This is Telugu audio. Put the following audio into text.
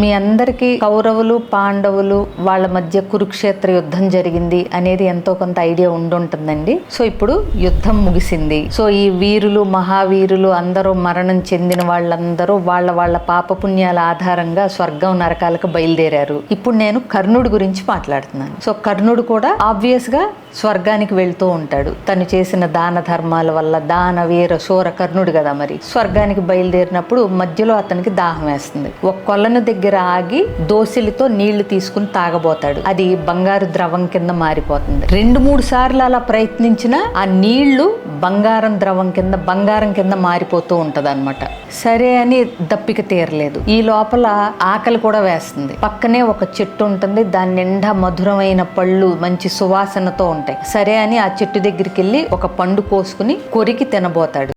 మీ అందరికీ కౌరవులు పాండవులు వాళ్ళ మధ్య కురుక్షేత్ర యుద్ధం జరిగింది అనేది ఎంతో కొంత ఐడియా ఉండుంటుందండి. సో ఇప్పుడు యుద్ధం ముగిసింది. సో ఈ వీరులు మహావీరులు అందరూ మరణం చెందిన వాళ్ళందరూ వాళ్ళ వాళ్ళ పాపపుణ్యాల ఆధారంగా స్వర్గం నరకాలకు బయలుదేరారు. ఇప్పుడు నేను కర్ణుడి గురించి మాట్లాడుతున్నాను. సో కర్ణుడు కూడా ఆబ్వియస్గా స్వర్గానికి వెళ్తూ ఉంటాడు. తను చేసిన దాన ధర్మాల వల్ల దాన వీర శూర కర్ణుడు కదా మరి. స్వర్గానికి బయలుదేరినప్పుడు మధ్యలో అతనికి దాహం వేస్తుంది. ఒక కొలను దగ్గర ఆగి దోసిలితో నీళ్ళు తీసుకుని తాగబోతాడు. అది బంగారు ద్రవం కింద మారిపోతుంది. రెండు మూడు సార్లు అలా ప్రయత్నించినా ఆ నీళ్ళు బంగారం ద్రవం కింద బంగారం కింద మారిపోతూ ఉంటది సరే అని దప్పిక తీరలేదు. ఈ లోపల ఆకలి కూడా వేస్తుంది. పక్కనే ఒక చెట్టు ఉంటుంది. దాని నిండా మధురమైన పళ్ళు మంచి సువాసనతో ఉంటాయి. సరే అని ఆ చెట్టు దగ్గరికి వెళ్ళి ఒక పండు కోసుకుని కొరికి తినబోతాడు.